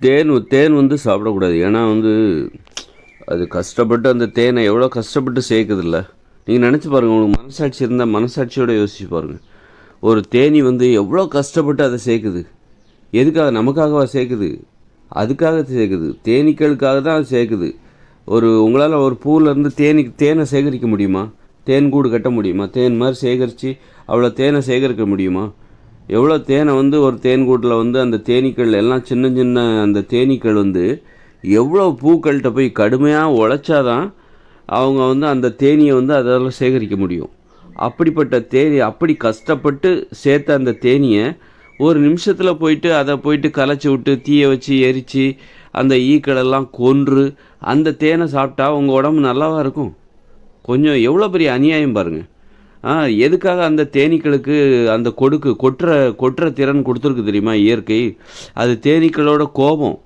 தேன் தேன் வந்து சாப்பிடக்கூடாது. ஏன்னா வந்து அது கஷ்டப்பட்டு அந்த தேனை எவ்வளோ கஷ்டப்பட்டு சேர்க்குதில்ல. நீங்கள் நினச்சி பாருங்கள் உங்களுக்கு மனசாட்சி இருந்தால் மனசாட்சியோடு யோசிச்சு பாருங்கள் ஒரு தேனி வந்து எவ்வளோ கஷ்டப்பட்டு அதை சேர்க்குது. எதுக்காக? நமக்காகவா சேர்க்குது? அதுக்காக சேர்க்குது. தேனீக்களுக்காக தான் அது சேர்க்குது. ஒரு உங்களால் ஒரு பூவிலேருந்து தேனி தேனை சேகரிக்க முடியுமா? தேன் கூடு கட்ட முடியுமா? தேன் மாதிரி சேகரித்து அவ்வளோ தேனை சேகரிக்க முடியுமா? எவ்வளோ தேனை வந்து ஒரு தேன் கூட்டில் வந்து அந்த தேனீக்கள் எல்லாம் சின்ன சின்ன அந்த தேனீக்கள் வந்து எவ்வளோ பூக்கள்கிட்ட போய் கடுமையாக உழைச்சாதான் அவங்க வந்து அந்த தேனியை வந்து அதில் சேகரிக்க முடியும். அப்படிப்பட்ட தேனி அப்படி கஷ்டப்பட்டு சேர்த்த அந்த தேனியை ஒரு நிமிஷத்தில் போயிட்டு அதை போயிட்டு கலைச்சி விட்டு தீயை வச்சு எரித்து அந்த ஈக்களெல்லாம் கொன்று அந்த தேனை சாப்பிட்டா உங்கள் உடம்பு நல்லாவா இருக்கும்? கொஞ்சம் எவ்வளோ பெரிய அநியாயம் பாருங்கள் எதுக்காக அந்த தேனீக்களுக்கு அந்த கொடுக்கு கொட்டுற கொட்டுற திறன் கொடுத்துருக்கு தெரியுமா இயற்கை? அது தேனீக்களோட கோபம்.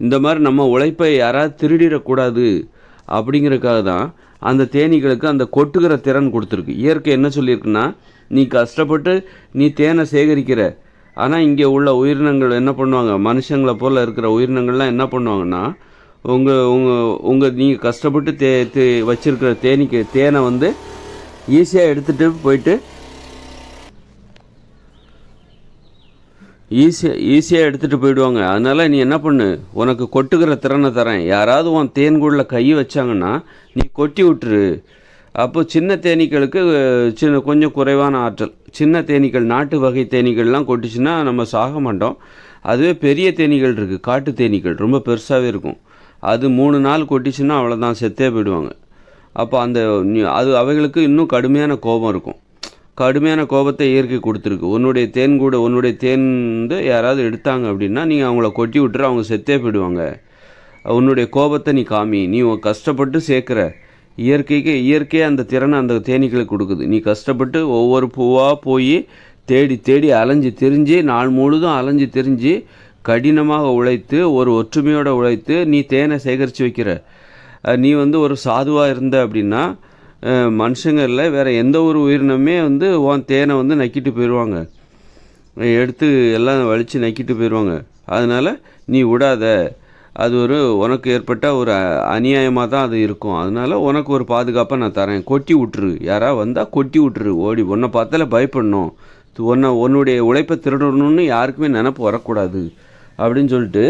இந்த மாதிரி நம்ம உழைப்பை யாராவது திருடிடக்கூடாது அப்படிங்கிறதுக்காக தான் அந்த தேனீக்களுக்கு அந்த கொட்டுகிற திறன் கொடுத்துருக்கு. இயற்கை என்ன சொல்லியிருக்குன்னா நீ கஷ்டப்பட்டு நீ தேனை சேகரிக்கிற. ஆனால் இங்கே உள்ள உயிரினங்கள் என்ன பண்ணுவாங்க? மனுஷங்களை போல் இருக்கிற உயிரினங்கள்லாம் என்ன பண்ணுவாங்கன்னா உங்கள் உங்கள் உங்கள் நீங்கள் கஷ்டப்பட்டு தே தே வச்சிருக்கிற தேனீக்கு தேனை வந்து ஈஸியாக எடுத்துகிட்டு போயிட்டு ஈஸியாக ஈஸியாக எடுத்துகிட்டு போயிடுவாங்க. அதனால் நீ என்ன பண்ணு? உனக்கு கொட்டுக்கிற திறனை தரேன். யாராவது உன் தேன்கூடில் கை வச்சாங்கன்னா நீ கொட்டி விட்டுரு. அப்போ சின்ன தேனீக்களுக்கு சின்ன கொஞ்சம் குறைவான ஆற்றல். சின்ன தேனீக்கள் நாட்டு வகை தேனீக்கள்லாம் கொட்டுச்சுன்னா நம்ம சாக மாட்டோம். அதுவே பெரிய தேனீக்கள் இருக்குது காட்டு தேனீக்கள். ரொம்ப பெருசாகவே இருக்கும். அது மூணு நாள் கொட்டிச்சுன்னா அவ்வளோதான் செத்தே போயிடுவாங்க. அப்போ அந்த அது அவைகளுக்கு இன்னும் கடுமையான கோபம் இருக்கும். கடுமையான கோபத்தை இயற்கை கொடுத்துருக்கு. உன்னுடைய தேன் கூட உன்னுடைய தேன் வந்து யாராவது எடுத்தாங்க அப்படின்னா நீங்கள் அவங்கள கொட்டி விட்டுற அவங்க செத்தே போயிடுவாங்க. உன்னுடைய கோபத்தை நீ காமி. நீ கஷ்டப்பட்டு சேர்க்குற. இயற்கைக்கு இயற்கையே அந்த திறனை அந்த தேனீக்களுக்கு கொடுக்குது. நீ கஷ்டப்பட்டு ஒவ்வொரு பூவாக போய் தேடி தேடி அலைஞ்சு திரிஞ்சு நாள் முழுதும் அலைஞ்சு திரிஞ்சு கடினமாக உழைத்து ஒரு ஒற்றுமையோடு உழைத்து நீ தேனை சேகரித்து வைக்கிற. நீ வந்து ஒரு சாதுவாக இருந்த அப்படின்னா மனுஷங்களில் வேறு எந்த ஒரு உயிரினமே வந்து உன் தேனை வந்து நக்கிட்டு போயிடுவாங்க எடுத்து எல்லாம் வலித்து நக்கிட்டு போயிடுவாங்க அதனால் நீ விடாத. அது ஒரு உனக்கு ஏற்பட்ட ஒரு அநியாயமாக தான் அது இருக்கும். அதனால் உனக்கு ஒரு பாதுகாப்பாக நான் தரேன். கொட்டி விட்டுரு. யாராவது வந்தால் கொட்டி விட்டுரு. ஓடி உன்னை பார்த்தாலே பயப்படணும். உன்னை உன்னுடைய உழைப்பை திருடணும்னு யாருக்குமே நினப்பு வரக்கூடாது. அப்படின்னு சொல்லிட்டு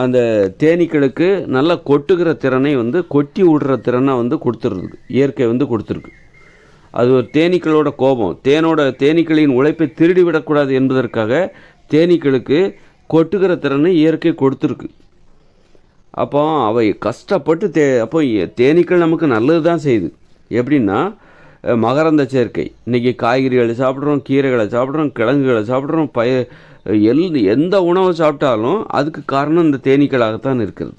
அந்த தேனீக்களுக்கு நல்லா கொட்டுகிற திறனை வந்து கொட்டி விடுற திறனை வந்து கொடுத்துருக்கு இயற்கை வந்து கொடுத்துருக்கு. அது ஒரு தேனீக்களோட கோபம். தேனோட தேனீக்களின் உழைப்பை திருடி விடக்கூடாது என்பதற்காக தேனீக்களுக்கு கொட்டுகிற திறனை இயற்கை கொடுத்துருக்கு. அப்போ அவை கஷ்டப்பட்டு தே அப்போ தேனீக்கள் நமக்கு நல்லது தான் செய்யுது. எப்படின்னா மகரந்த சேர்க்கை. இன்றைக்கி காய்கறிகளை சாப்பிட்றோம் கீரைகளை சாப்பிட்றோம் கிழங்குகளை சாப்பிட்றோம் பய எல் எந்த உணவை சாப்பிட்டாலும் அதுக்கு காரணம் இந்த தேனீக்களாகத்தான் இருக்கிறது.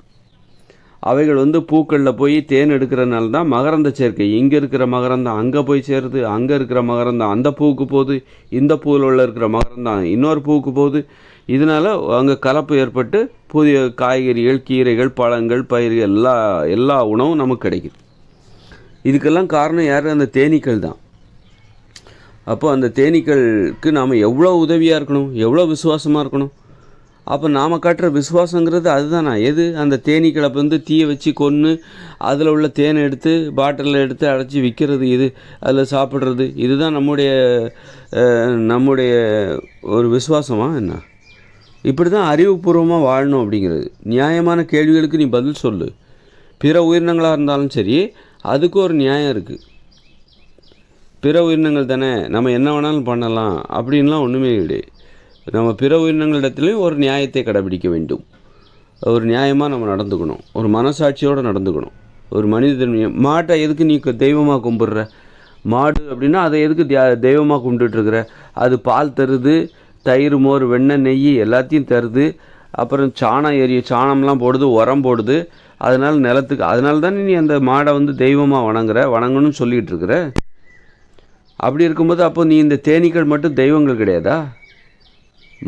அவைகள் வந்து பூக்களில் போய் தேன் எடுக்கிறனால தான் மகரந்த சேர்க்கை. இங்கே இருக்கிற மகரந்தம் அங்கே போய் சேருது அங்கே இருக்கிற மகரந்தம் அந்த பூவுக்கு போகுது இந்த பூவில் உள்ள இருக்கிற மகரந்தம் இன்னொரு பூவுக்கு போகுது. இதனால் அங்கே கலப்பு ஏற்பட்டு புதிய காய்கறிகள் கீரைகள் பழங்கள் பயிர்கள் எல்லா எல்லா உணவும் நமக்கு கிடைக்குது. இதுக்கெல்லாம் காரணம் யார்? அந்த தேனீக்கள் தான். அப்போ அந்த தேனீக்களுக்கு நாம் எவ்வளோ உதவியாக இருக்கணும்? எவ்வளோ விசுவாசமாக இருக்கணும்? அப்போ நாம் காட்டுற விசுவாசங்கிறது அதுதானா? எது? அந்த தேனீக்களை வந்து தீயை வச்சு கொன்று அதில் உள்ள தேனை எடுத்து பாட்டிலில் எடுத்து அடைச்சி விற்கிறது இது அதில் சாப்பிட்றது இதுதான் நம்முடைய நம்முடைய ஒரு விசுவாசமா என்ன? இப்படி தான் அறிவுபூர்வமாக வாழணும் அப்படிங்கிறது. நியாயமான கேள்விகளுக்கு நீ பதில் சொல்லு. பிற உயிரினங்களாக இருந்தாலும் சரி அதுக்கு ஒரு நியாயம் இருக்குது பிற உயிரினங்கள் தானே நம்ம என்ன வேணாலும் பண்ணலாம் அப்படின்லாம் ஒன்றுமே கிடையாது நம்ம பிற உயிரினங்களிடத்துலையும் ஒரு நியாயத்தை கடைபிடிக்க வேண்டும். ஒரு நியாயமாக நம்ம நடந்துக்கணும். ஒரு மனசாட்சியோடு நடந்துக்கணும். ஒரு மனித மாட்டை எதுக்கு நீ தெய்வமாக கும்பிட்ற? மாடு அப்படின்னா அதை எதுக்கு தியா- தெய்வமாக கும்பிட்டுட்ருக்குற? அது பால் தருது தயிர் மோர் வெண்ணெய் நெய் எல்லாத்தையும் தருது. அப்புறம் சாணம் எரிய சாணம்லாம் போடுது உரம் போடுது. அதனால் நிலத்துக்கு அதனால தானே நீ அந்த மாடை வந்து தெய்வமாக வணங்குற வணங்கணும்னு சொல்லிகிட்டு இருக்கிற அப்படி இருக்கும்போது அப்போ நீ இந்த தேனீக்கள் மட்டும் தெய்வங்கள் கிடையாதா?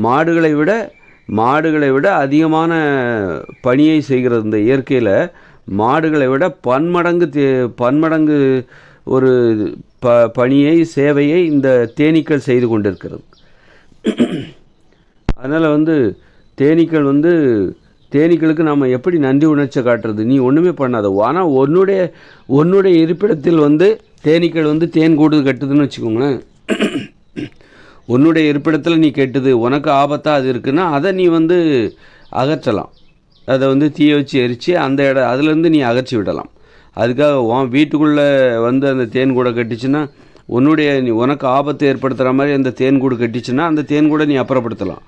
மாடுகளை விட மாடுகளை விட அதிகமான பணியை செய்கிறது இந்த இயற்கையில் மாடுகளை விட பன்மடங்கு தே பன்மடங்கு ஒரு ப பணியை சேவையை இந்த தேனீக்கள் செய்து கொண்டிருக்கிறது. அதனால் வந்து தேனீக்கள் வந்து தேனீக்களுக்கு நம்ம எப்படி நன்றி உணர்ச்சி காட்டுறது? நீ ஒன்றுமே பண்ணாத. ஆனால் உன்னுடைய உன்னுடைய இருப்பிடத்தில் வந்து தேனீக்கள் வந்து தேன் கூடு கட்டுதுன்னு வச்சுக்கோங்களேன். உன்னுடைய இருப்பிடத்தில் நீ கெட்டுது உனக்கு ஆபத்தாக அது இருக்குன்னா அதை நீ வந்து அகற்றலாம். அதை வந்து தீய வச்சு எரித்து அந்த இட அதுலேருந்து நீ அகற்றி விடலாம். அதுக்காக உன் வீட்டுக்குள்ளே வந்து அந்த தேன் கூடை கட்டிச்சுன்னா உன்னுடைய நீ உனக்கு ஆபத்து ஏற்படுத்துகிற மாதிரி அந்த தேன் கூடு கட்டிச்சுன்னா அந்த தேன் கூடை நீ அப்புறப்படுத்தலாம்.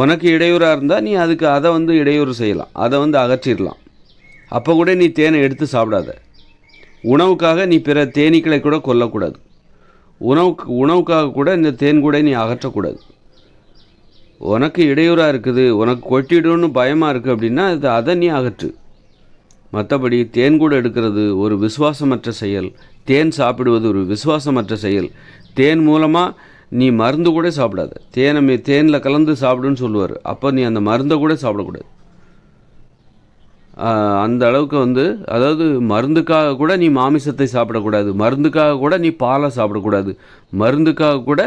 உனக்கு இடையூறாக இருந்தால் நீ அதுக்கு அதை வந்து இடையூறு செய்யலாம். அதை வந்து அகற்றிடலாம். அப்போ கூட நீ தேனை எடுத்து சாப்பிடாத. உணவுக்காக நீ பிற தேனீக்களை கூட கொல்லக்கூடாது. உணவுக்கு உணவுக்காக கூட இந்த தேன் கூட நீ அகற்றக்கூடாது. உனக்கு இடையூறாக இருக்குது உனக்கு கொட்டிடும்னு பயமாக இருக்குது அப்படின்னா அது அதை நீ அகற்று. மற்றபடி தேன் கூட எடுக்கிறது ஒரு விசுவாசமற்ற செயல். தேன் சாப்பிடுவது ஒரு விசுவாசமற்ற செயல். தேன் மூலமாக நீ மருந்து கூட சாப்பிடாத. தேனை மே தேனில் கலந்து சாப்பிடுன்னு சொல்லுவார். அப்போ நீ அந்த மருந்தை கூட சாப்பிடக்கூடாது. அந்த அளவுக்கு வந்து அதாவது மருந்துக்காக கூட நீ மாமிசத்தை சாப்பிடக்கூடாது. மருந்துக்காக கூட நீ பாலை சாப்பிடக்கூடாது. மருந்துக்காக கூட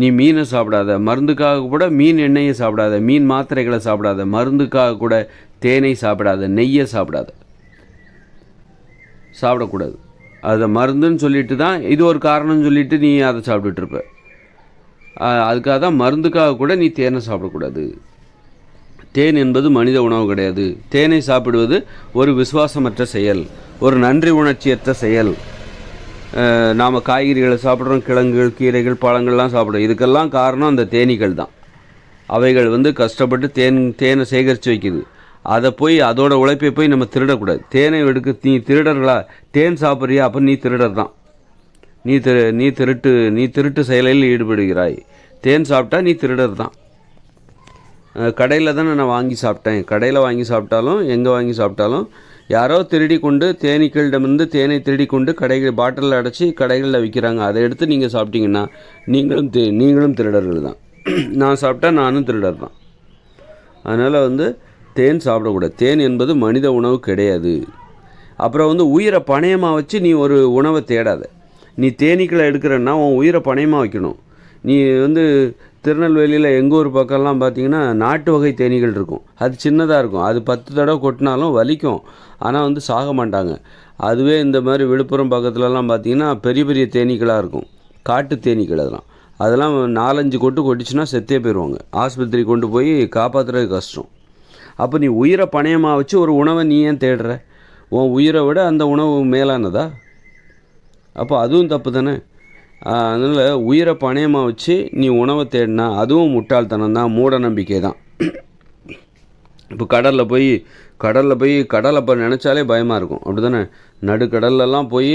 நீ மீனை சாப்பிடாத. மருந்துக்காக கூட மீன் எண்ணெயை சாப்பிடாத. மீன் மாத்திரைகளை சாப்பிடாத. மருந்துக்காக கூட தேனை சாப்பிடாத. நெய்யை சாப்பிடாத. சாப்பிடக்கூடாது. அதை மருந்துன்னு சொல்லிட்டு தான் இது ஒரு காரணம்னு சொல்லிட்டு நீ அதை சாப்பிட்டுட்ருப்ப அதுக்காக தான் மருந்துக்காக கூட நீ தேனை சாப்பிடக்கூடாது. தேன் என்பது மனித உணவு கிடையாது. தேனை சாப்பிடுவது ஒரு விசுவாசமற்ற செயல் ஒரு நன்றி உணர்ச்சியற்ற செயல். நாம் காய்கறிகளை சாப்பிட்றோம் கிழங்குகள் கீரைகள் பழங்கள்லாம் சாப்பிட்றோம். இதுக்கெல்லாம் காரணம் அந்த தேனீக்கள் தான். அவைகள் வந்து கஷ்டப்பட்டு தேன் தேனை சேகரித்து வைக்குது. அதை போய் அதோட உழைப்பை போய் நம்ம திருடக்கூடாது. தேனை எடுக்க நீ திருடர்களா? தேன் சாப்பிட்றியா? அப்போ நீ திருடர் தான். நீ திரு நீ திருட்டு நீ திருட்டு செயலில் ஈடுபடுகிறாய். தேன் சாப்பிட்டா நீ திருடர் தான். கடையில் தானே நான் வாங்கி சாப்பிட்டேன். கடையில் வாங்கி சாப்பிட்டாலும் எங்கே வாங்கி சாப்பிட்டாலும் யாரோ திருடி கொண்டு தேனீக்களிடமிருந்து தேனை திருடி கொண்டு கடைகள் பாட்டிலில் அடைச்சி கடைகளில் விற்கிறாங்க அதை எடுத்து நீங்கள் சாப்பிட்டீங்கன்னா நீங்களும் தே நீங்களும் திருடர்கள் தான். நான் சாப்பிட்டா நானும் திருடர் தான். அதனால் வந்து தேன் சாப்பிடக்கூடாது. தேன் என்பது மனித உணவு கிடையாது. அப்புறம் வந்து உயிரை பணயமாக வச்சு நீ ஒரு உணவை தேடாத. நீ தேனீக்களை எடுக்கிறன்னா உன் உயிரை பணயமாக வைக்கணும். நீ வந்து திருநெல்வேலியில் எங்கள் ஊர் பக்கம்லாம் பார்த்தீங்கன்னா நாட்டு வகை தேனீகள் இருக்கும். அது சின்னதாக இருக்கும். அது பத்து தடவை கொட்டினாலும் வலிக்கும். ஆனால் வந்து சாக மாட்டாங்க. அதுவே இந்த மாதிரி விழுப்புரம் பக்கத்துலலாம் பார்த்தீங்கன்னா பெரிய பெரிய தேனீக்களாக இருக்கும். காட்டு தேனீக்கள் அதெல்லாம். அதெல்லாம் நாலஞ்சு கொட்டு கொட்டிச்சுன்னா செத்தே போயிடுவாங்க ஆஸ்பத்திரி கொண்டு போய் காப்பாற்றுறது கஷ்டம். அப்போ நீ உயிரை பணயமாக வச்சு ஒரு உணவை நீ ஏன் தேடுற? உன் உயிரை விட அந்த உணவு மேலானதா? அப்போ அதுவும் தப்பு தானே? அதனால் உயிரை பணயமாக வச்சு நீ உணவை தேடினா அதுவும் முட்டாள்தனம் தான் மூட நம்பிக்கை தான் இப்போ கடலில் போய் கடலில் போய் கடலை இப்போ நினச்சாலே பயமாக இருக்கும். அப்படி தானே நடுக்கடல்லலாம் போய்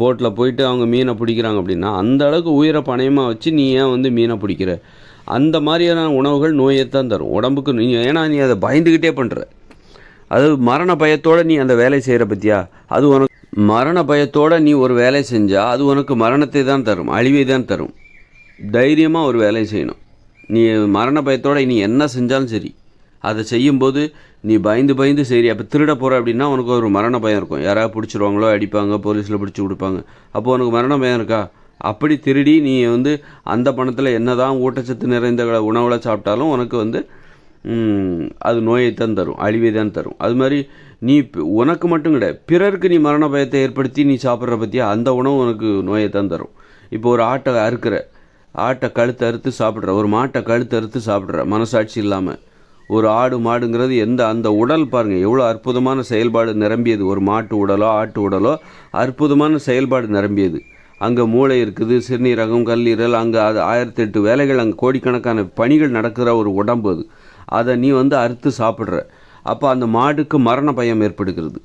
போட்டில் போயிட்டு அவங்க மீனை பிடிக்கிறாங்க அப்படின்னா அந்த அளவுக்கு உயிரை பணயமாக வச்சு நீ ஏன் வந்து மீனை பிடிக்கிற? அந்த மாதிரியான உணவுகள் நோயைத்தான் தரும். உடம்புக்கு நீ ஏன்னா நீ அதை பயந்துக்கிட்டே பண்ணுற அது மரண பயத்தோடு நீ அந்த வேலை செய்கிற பற்றியா அது உனக்கு மரண பயத்தோடு நீ ஒரு வேலை செஞ்சால் அது உனக்கு மரணத்தை தான் தரும் அழிவை தான் தரும். தைரியமாக ஒரு வேலையை செய்யணும். நீ மரண பயத்தோடு நீ என்ன செஞ்சாலும் சரி அதை செய்யும்போது நீ பயந்து பயந்து சரி அப்போ திருட போகிற அப்படின்னா உனக்கு ஒரு மரண பயம் இருக்கும். யாராவது பிடிச்சிருவாங்களோ அடிப்பாங்க போலீஸில் பிடிச்சி கொடுப்பாங்க. அப்போ உனக்கு மரண பயம் இருக்கா? அப்படி திருடி நீ வந்து அந்த பணத்தில் என்ன தான் ஊட்டச்சத்து நிறைந்த உணவில் சாப்பிட்டாலும் உனக்கு வந்து அது நோயை தான் தரும் அழிவை தான் தரும். அது மாதிரி நீ உனக்கு மட்டும் கிடையாது பிறருக்கு நீ மரண பயத்தை ஏற்படுத்தி நீ சாப்பிட்ற பற்றியா அந்த உணவு உனக்கு நோயை தான் தரும். இப்போ ஒரு ஆட்டை அறுக்கிற ஆட்டை கழுத்து அறுத்து சாப்பிட்ற ஒரு மாட்டை கழுத்து அறுத்து சாப்பிட்ற மனசாட்சி இல்லாமல் ஒரு ஆடு மாடுங்கிறது எந்த அந்த உடல் பாருங்கள் எவ்வளோ அற்புதமான செயல்பாடு நிரம்பியது. ஒரு மாட்டு உடலோ ஆட்டு உடலோ அற்புதமான செயல்பாடு நிரம்பியது. அங்கே மூளை இருக்குது சிறுநீரகம் கல்லீரல் அங்கே அது ஆயிரத்தி எட்டு வேலைகள் அங்கே கோடிக்கணக்கான பணிகள் நடக்கிற ஒரு உடம்பு அது. அதை நீ வந்து அறுத்து சாப்பிட்ற. அப்போ அந்த மாடுக்கு மரண பயம் ஏற்படுகிறது.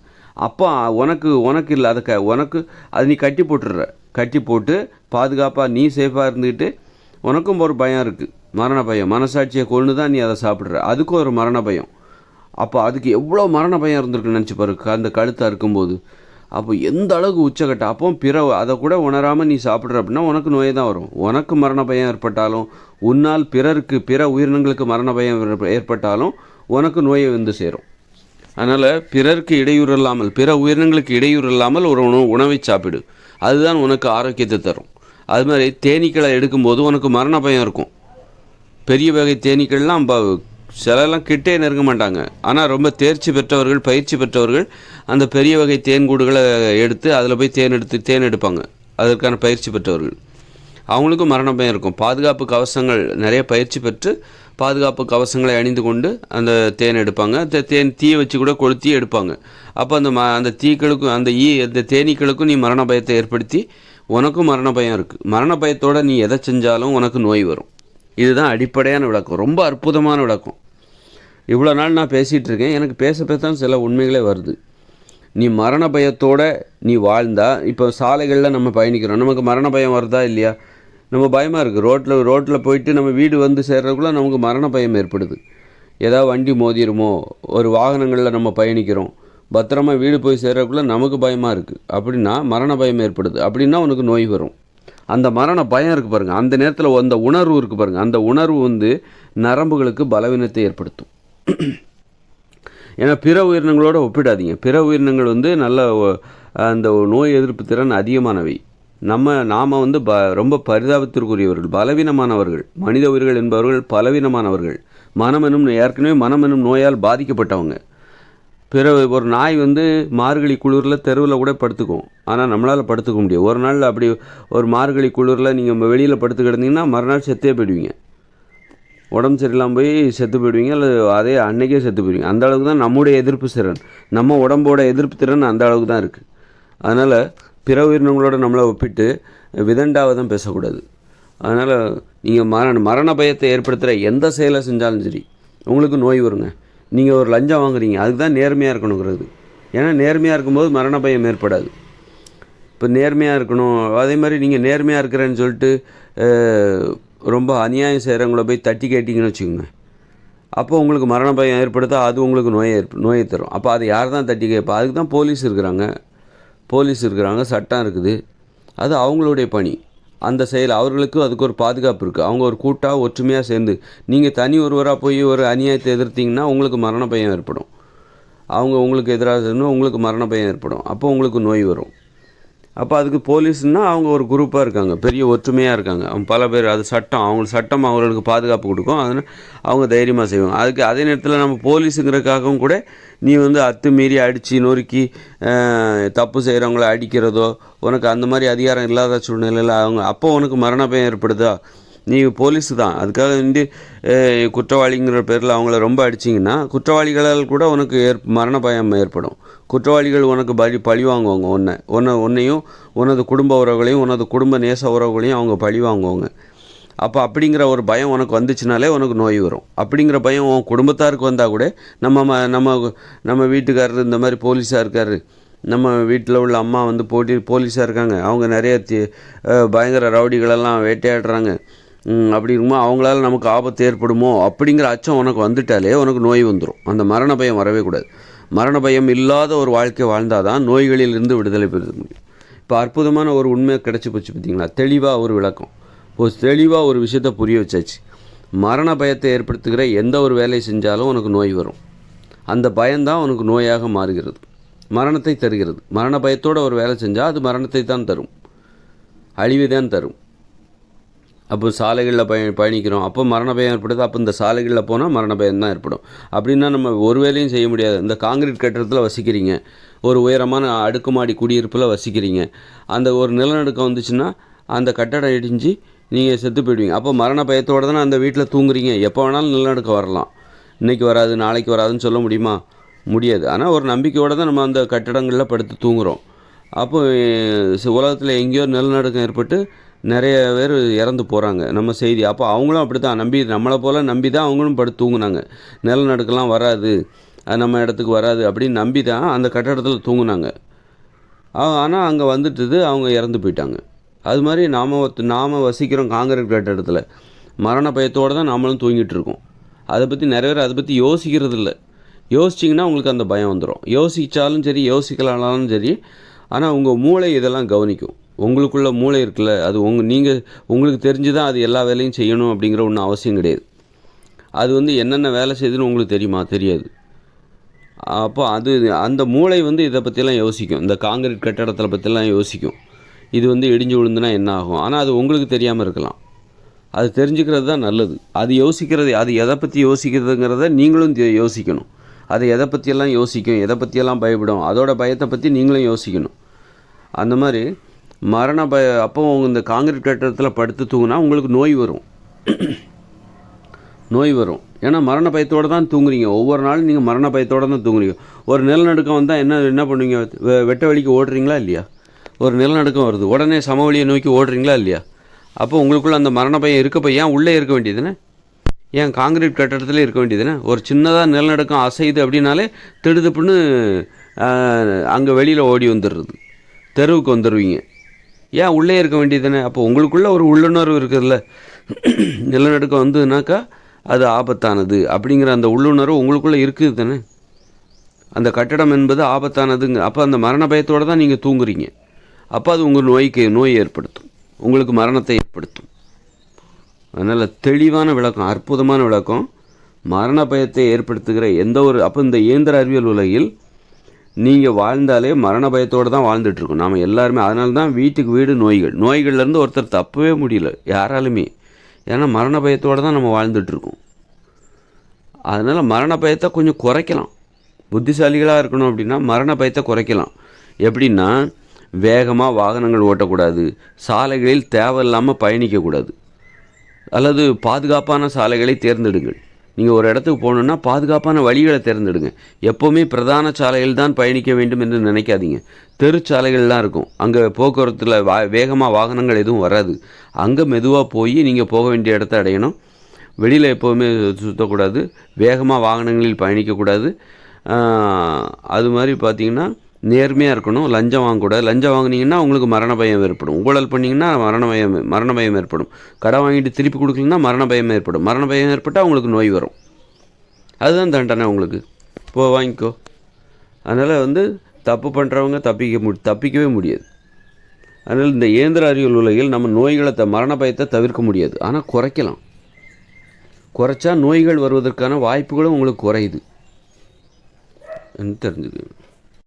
அப்போ உனக்கு உனக்கு இல்லை அதை க உனக்கு அது நீ கட்டி போட்டுடுற. கட்டி போட்டு பாதுகாப்பாக நீ சேஃபாக இருந்துக்கிட்டு உனக்கும் ஒரு பயம் இருக்குது மரண பயம். மனசாட்சியை கொண்டு தான் நீ அதை சாப்பிட்ற. அதுக்கும் ஒரு மரண பயம். அப்போ அதுக்கு எவ்வளோ மரண பயம் இருந்திருக்குன்னு நினச்சி பாரு. அந்த கழுத்தை இருக்கும்போது அப்போ எந்த அளவுக்கு உச்சக்கட்ட அப்போ பிற அதை கூட உணராமல் நீ சாப்பிட்ற அப்படின்னா உனக்கு நோய் தான் வரும். உனக்கு மரண பயம் ஏற்பட்டாலும் உன்னால் பிறருக்கு பிற உயிரினங்களுக்கு மரண பயம் ஏற்பட்டாலும் உனக்கு நோயை வந்து சேரும். அதனால் பிறருக்கு இடையூறு இல்லாமல் பிற உயிரினங்களுக்கு இடையூறு இல்லாமல் ஒரு உணவு உணவை சாப்பிடு. அதுதான் உனக்கு ஆரோக்கியத்தை தரும். அது மாதிரி தேனீக்களை எடுக்கும்போது உனக்கு மரண பயம் இருக்கும். பெரிய வகை தேனீக்கள்லாம் சிலலாம் கிட்டே நெருங்க மாட்டாங்க. ஆனால் ரொம்ப தேர்ச்சி பெற்றவர்கள் பயிற்சி பெற்றவர்கள் அந்த பெரிய வகை தேன்கூடுகளை எடுத்து அதில் போய் தேன் எடுத்து தேன் எடுப்பாங்க. அதற்கான பயிற்சி பெற்றவர்கள். அவங்களுக்கும் மரண பயம் இருக்கும். பாதுகாப்பு கவசங்கள் நிறைய பயிற்சி பெற்று பாதுகாப்பு கவசங்களை அணிந்து கொண்டு அந்த தேன் எடுப்பாங்க. அந்த தேன் தீயை வச்சு கூட கொளுத்தி எடுப்பாங்க. அப்போ அந்த ம அந்த தீக்களுக்கும் அந்த ஈ அந்த தேனீக்களுக்கும் நீ மரண பயத்தை ஏற்படுத்தி உனக்கும் மரண பயம் இருக்குது மரண பயத்தோட நீ எதை செஞ்சாலும் உனக்கு நோய் வரும். இதுதான் அடிப்படையான விளக்கம். ரொம்ப அற்புதமான விளக்கம். இவ்வளோ நாள் நான் பேசிகிட்டு இருக்கேன். எனக்கு பேச பேச சில உண்மைகளே வருது. நீ மரண பயத்தோடு நீ வாழ்ந்தா இப்போ சாலைகளில் நம்ம பயணிக்கிறோம். நமக்கு மரண பயம் வருதா இல்லையா? நம்ம பயமாக இருக்குது ரோட்டில் ரோட்டில் போயிட்டு நம்ம வீடு வந்து சேர்றதுக்குள்ளே நமக்கு மரண பயம் ஏற்படுது. ஏதாவது வண்டி மோதிருமோ ஒரு வாகனங்களில் நம்ம பயணிக்கிறோம். பத்திரமா வீடு போய் சேர்றதுக்குள்ளே நமக்கு பயமாக இருக்குது அப்படின்னா மரண பயம் ஏற்படுது. அப்படின்னா உனக்கு நோய் வரும். அந்த மரண பயம் இருக்குது பாருங்கள் அந்த நேரத்தில் அந்த உணர்வு இருக்குது பாருங்கள் அந்த உணர்வு வந்து நரம்புகளுக்கு பலவீனத்தை ஏற்படுத்தும். ஏன்னா பிற உயிரினங்களோட ஒப்பிடாதீங்க. பிற உயிரினங்கள் வந்து நல்ல அந்த நோய் எதிர்ப்பு திறன் அதிகமானவை. நம்ம நாம் வந்து ப ரொம்ப பரிதாபத்திற்குரியவர்கள் பலவீனமானவர்கள் மனித உயிர்கள் என்பவர்கள் பலவீனமானவர்கள். மனம் என்னும் ஏற்கனவே மனம் என்னும் நோயால் பாதிக்கப்பட்டவங்க. பிற ஒரு நாய் வந்து மார்கழி குளிரில் தெருவில் கூட படுத்துக்கும். ஆனால் நம்மளால் படுத்துக்க முடியும் ஒரு நாள் அப்படி ஒரு மார்கழி குளிரில் நீங்கள் வெளியில் படுத்து கிடந்தீங்கன்னா மறுநாள் செத்தே போயிடுவீங்க. உடம்பு சரியில்லாமல் போய் செத்து போயிடுவீங்க அல்லது அதே அன்னைக்கே செத்து போயிடுவீங்க. அந்த அளவுக்கு தான் நம்முடைய எதிர்ப்பு திறன். நம்ம உடம்போட எதிர்ப்பு திறன் அந்த அளவுக்கு தான் இருக்குது அதனால் பிற உயிரினங்களோட நம்மளை ஒப்பிட்டு விதண்டாவை தான் பேசக்கூடாது. அதனால் நீங்கள் மரண மரண பயத்தை ஏற்படுத்துகிற எந்த செயலை செஞ்சாலும் சரி உங்களுக்கு நோய் வருங்க. நீங்கள் ஒரு லஞ்சம் வாங்குறீங்க அதுக்கு தான் நேர்மையாக இருக்கணுங்கிறது. ஏன்னா நேர்மையாக இருக்கும்போது மரண பயம் ஏற்படாது. இப்போ நேர்மையாக இருக்கணும் அதே மாதிரி நீங்கள் நேர்மையாக இருக்கிறேன்னு சொல்லிட்டு ரொம்ப அநியாயம் செய்கிறவங்கள போய் தட்டி கேட்டிங்கன்னு வச்சுக்கோங்க. அப்போ உங்களுக்கு மரண பயம் ஏற்படுத்தா அது உங்களுக்கு நோயை ஏற்ப நோயை தரும். அப்போ அதை யார் தான் தட்டி கேட்பா? அதுக்கு தான் போலீஸ் இருக்கிறாங்க. போலீஸ் இருக்கிறாங்க சட்டம் இருக்குது. அது அவங்களுடைய பணி. அந்த செயல் அவர்களுக்கு அதுக்கு ஒரு பாதுகாப்பு இருக்குது அவங்க ஒரு கூட்டாக ஒற்றுமையாக சேர்ந்து நீங்கள் தனி ஒருவராக போய் ஒரு அநியாயத்தை எதிர்த்தீங்கன்னா உங்களுக்கு மரண பயம் ஏற்படும். அவங்க உங்களுக்கு எதிராக உங்களுக்கு மரண பயம் ஏற்படும். அப்போ உங்களுக்கு நோய் வரும். அப்போ அதுக்கு போலீஸ்னால் அவங்க ஒரு குரூப்பாக இருக்காங்க. பெரிய ஒற்றுமையாக இருக்காங்க. அவங்க பல பேர் அது சட்டம் அவங்களுக்கு சட்டம் அவங்களுக்கு பாதுகாப்பு கொடுக்கும். அதனால் அவங்க தைரியமாக செய்வாங்க. அதுக்கு அதே நேரத்தில் நம்ம போலீஸுங்கிறதுக்காகவும் கூட நீ வந்து அத்துமீறி அடித்து நொறுக்கி தப்பு செய்கிறவங்கள அடிக்கிறதோ உனக்கு அந்த மாதிரி அதிகாரம் இல்லாத சூழ்நிலையில் அவங்க அப்போ உனக்கு மரண பயம் ஏற்படுதா? நீ போலீஸ் தான். அதுக்காக வந்து குற்றவாளிங்கிற பேரில் அவங்கள ரொம்ப அடிச்சிங்கன்னா குற்றவாளிகளால் கூட உனக்கு ஏற் மரண பயம் ஏற்படும். குற்றவாளிகள் உனக்கு பலி பழி வாங்குவாங்க. உன்னை உன்னை உன்னையும் உனது குடும்ப உறவுகளையும் உனது குடும்ப நேச உறவுகளையும் அவங்க பழி வாங்குவாங்க. அப்போ அப்படிங்கிற ஒரு பயம் உனக்கு வந்துச்சுனாலே உனக்கு நோய் வரும். அப்படிங்கிற பயம் உன் குடும்பத்தாருக்கு வந்தால் கூட நம்ம ம- நம்ம நம்ம வீட்டுக்காரர் இந்த மாதிரி போலீஸாக இருக்கார். நம்ம வீட்டில் உள்ள அம்மா வந்து போட்டி போலீஸாக இருக்காங்க. அவங்க நிறைய தி- பயங்கர ரவுடிகளெல்லாம் வேட்டையாடுறாங்க. அப்படி இருக்கும்போது அவங்களால நமக்கு ஆபத்து ஏற்படுமோ? அப்படிங்கிற அச்சம் உனக்கு வந்துட்டாலே உனக்கு நோய் வந்துடும் அந்த மரண பயம் வரவே கூடாது. மரண பயம் இல்லாத ஒரு வாழ்க்கை வாழ்ந்தால் தான் நோய்களிலிருந்து விடுதலை பெற முடியும் இப்போ அற்புதமான ஒரு உண்மை கிடச்சி போச்சு பார்த்தீங்களா தெளிவாக ஒரு விளக்கம். ஒரு தெளிவாக ஒரு விஷயத்தை புரிய வச்சாச்சு. மரண பயத்தை ஏற்படுத்துகிற எந்த ஒரு வேலையை செஞ்சாலும் உனக்கு நோய் வரும். அந்த பயம்தான் உனக்கு நோயாக மாறுகிறது. மரணத்தை தருகிறது. மரண பயத்தோடு ஒரு வேலை செஞ்சால் அது மரணத்தை தான் தரும். அழிவை தான் தரும். அப்போ சாலைகளில் பய பயணிக்கிறோம். அப்போ மரண பயம் ஏற்படுது. அப்போ இந்த சாலைகளில் போனால் மரண பயம் தான் ஏற்படும். அப்படின்னா நம்ம ஒரு வேலையும் செய்ய முடியாது. இந்த காங்கிரீட் கட்டடத்தில் வசிக்கிறீங்க. ஒரு உயரமான அடுக்குமாடி குடியிருப்பில் வசிக்கிறீங்க. அந்த ஒரு நிலநடுக்கம் வந்துச்சுன்னா அந்த கட்டடம் இடிஞ்சு நீங்கள் செத்து போயிடுவீங்க. அப்போ மரண பயத்தோடு தானே அந்த வீட்டில் தூங்குறீங்க. எப்போ வேணாலும் நிலநடுக்கம் வரலாம். இன்றைக்கி வராது நாளைக்கு வராதுன்னு சொல்ல முடியுமா? முடியாது. ஆனால் ஒரு நம்பிக்கையோடு தான் நம்ம அந்த கட்டடங்களில் படுத்து தூங்குறோம். அப்போ உலகத்தில் எங்கேயோ நிலநடுக்கம் ஏற்பட்டு நிறைய பேர் இறந்து போகிறாங்க நம்ம செய்தி. அப்போ அவங்களும் அப்படி தான் நம்பி நம்மளை போல் நம்பி தான் அவங்களும் படுத்து தூங்குனாங்க. நிலநடுக்கெல்லாம் வராது. அது நம்ம இடத்துக்கு வராது அப்படின்னு நம்பி தான் அந்த கட்டடத்தில் தூங்குனாங்க. ஆனால் அங்கே வந்துட்டுது அவங்க இறந்து போயிட்டாங்க. அது மாதிரி நாம் நாம் வசிக்கிறோம் காங்கிரீட் கட்டடத்தில். மரண பயத்தோடு தான் நாமளும் தூங்கிட்டு இருக்கோம். அதை பற்றி நிறைய பேர் அதை பற்றி யோசிக்கிறது இல்லை. யோசிச்சிங்கன்னா உங்களுக்கு அந்த பயம் வந்துடும் யோசித்தாலும் சரி யோசிக்கலானாலும் சரி. ஆனால் உங்கள் மூளை இதெல்லாம் கவனிக்கும். உங்களுக்குள்ள மூளை இருக்குல்ல அது உங்கள் நீங்கள் உங்களுக்கு தெரிஞ்சு தான் அது எல்லா வேலையும் செய்யணும் அப்படிங்கிற ஒன்றும் அவசியம் கிடையாது. அது வந்து என்னென்ன வேலை செய்யுதுன்னு உங்களுக்கு தெரியுமா? தெரியாது. அப்போ அது அந்த மூளை வந்து இதை பற்றிலாம் யோசிக்கும். இந்த காங்கிரீட் கட்டடத்தில் பற்றிலாம் யோசிக்கும். இது வந்து இடிஞ்சு விழுந்துனா என்ன ஆகும்? ஆனால் அது உங்களுக்கு தெரியாமல் இருக்கலாம். அது தெரிஞ்சுக்கிறது தான் நல்லது. அது யோசிக்கிறது அது எதை பற்றி யோசிக்கிறதுங்கிறத நீங்களும் யோசிக்கணும். அது எதை பற்றியெல்லாம் யோசிக்கும் எதை பற்றியெல்லாம் பயப்படும் அதோட பயத்தை பற்றி நீங்களும் யோசிக்கணும். அந்த மாதிரி மரண பய அப்போ இந்த காங்கிரீட் கட்டடத்தில் படுத்து தூங்கினா உங்களுக்கு நோய் வரும். நோய் வரும். ஏன்னா மரண பயத்தோடு தான் தூங்குறீங்க. ஒவ்வொரு நாளும் நீங்கள் மரண பயத்தோடு தான் தூங்குறீங்க. ஒரு நிலநடுக்கம் வந்தால் என்ன என்ன பண்ணுவீங்க? வெ- வெட்ட வழிக்கு ஓடுறீங்களா இல்லையா? ஒரு நிலநடுக்கம் வருது. உடனே சமவெளியை நோக்கி ஓடுறீங்களா இல்லையா? அப்போ உங்களுக்குள்ளே அந்த மரண பயம் இருக்கப்போ ஏன் உள்ளே இருக்க வேண்டியதுன்னு ஏன் காங்கிரீட் கட்டடத்தில் இருக்க வேண்டியதுன்னு ஒரு சின்னதாக நிலநடுக்கம் அசையுது அப்படின்னாலே திடுதுப்புன்னு அங்கே வெளியில் ஓடி வந்துடுறது. தெருவுக்கு வந்துடுவீங்க. ஏன் உள்ளே இருக்க வேண்டியது தானே அப்போ உங்களுக்குள்ளே ஒரு உள்ளுணர்வு இருக்குதுல்ல. நிலநடுக்கம் வந்ததுனாக்கா அது ஆபத்தானது அப்படிங்கிற அந்த உள்ளுணர்வு உங்களுக்குள்ளே இருக்குது தானே அந்த கட்டடம் என்பது ஆபத்தானதுங்க. அப்போ அந்த மரண பயத்தோடு தான் நீங்கள் தூங்குறீங்க. அப்போ அது உங்கள் நோய்க்கு நோய் ஏற்படுத்தும். உங்களுக்கு மரணத்தை ஏற்படுத்தும். அதனால் தெளிவான விளக்கம் அற்புதமான விளக்கம். மரண பயத்தை ஏற்படுத்துகிற எந்த ஒரு அப்போ இந்த இயந்திர அறிவியல் உலகில் நீங்கள் வாழ்ந்தாலே மரண பயத்தோடு தான் வாழ்ந்துட்டுருக்கோம். நாம் எல்லாருமே அதனால தான் வீட்டுக்கு வீடு நோய்கள். நோய்கள்லேருந்து ஒருத்தர் தப்பவே முடியல யாராலுமே. ஏன்னா மரண பயத்தோடு தான் நம்ம வாழ்ந்துட்டுருக்கோம். அதனால் மரண பயத்தை கொஞ்சம் குறைக்கலாம். புத்திசாலிகளாக இருக்கணும் அப்படின்னா மரண பயத்தை குறைக்கலாம். எப்படின்னா வேகமாக வாகனங்கள் ஓட்டக்கூடாது சாலைகளில் தேவையில்லாமல் பயணிக்கக்கூடாது. அல்லது பாதுகாப்பான சாலைகளை தேர்ந்தெடுங்கள். நீங்கள் ஒரு இடத்துக்கு போகணுன்னா பாதுகாப்பான வழிகளை தேர்ந்தெடுங்க. எப்போவுமே பிரதான சாலையில் தான் பயணிக்க வேண்டும் என்று நினைக்காதீங்க. தெருச்சாலைகள்லாம் இருக்கும். அங்கே போக்குவரத்தில் வா வேகமாக வாகனங்கள் எதுவும் வராது. அங்கே மெதுவாக போய் நீங்கள் போக வேண்டிய இடத்த அடையணும். வெளியில் எப்போவுமே சுற்றக்கூடாது வேகமாக வாகனங்களில் பயணிக்கக்கூடாது. அது மாதிரி பார்த்தீங்கன்னா நேர்மையாக இருக்கணும் லஞ்சம் வாங்கக்கூடாது. லஞ்சம் வாங்குனீங்கன்னா உங்களுக்கு மரண பயம் ஏற்படும். ஊழல் பண்ணிங்கன்னா மரண பயம் மரண பயம் ஏற்படும். கடன் வாங்கிட்டு திருப்பி கொடுக்கலன்னா மரண பயம் ஏற்படும். மரண பயம் ஏற்பட்டால் உங்களுக்கு நோய் வரும். அதுதான் தண்டனை உங்களுக்கு. போ வாங்கிக்கோ. அதனால் வந்து தப்பு பண்ணுறவங்க தப்பிக்க மு தப்பிக்கவே முடியாது. அதனால் இந்த இயந்திர அறிவியல் உலகில் நம்ம நோய்களை த மரண பயத்தை தவிர்க்க முடியாது. ஆனால் குறைக்கலாம். குறைச்சா நோய்கள் வருவதற்கான வாய்ப்புகளும் உங்களுக்கு குறையுது. தெரிஞ்சுக்கணும்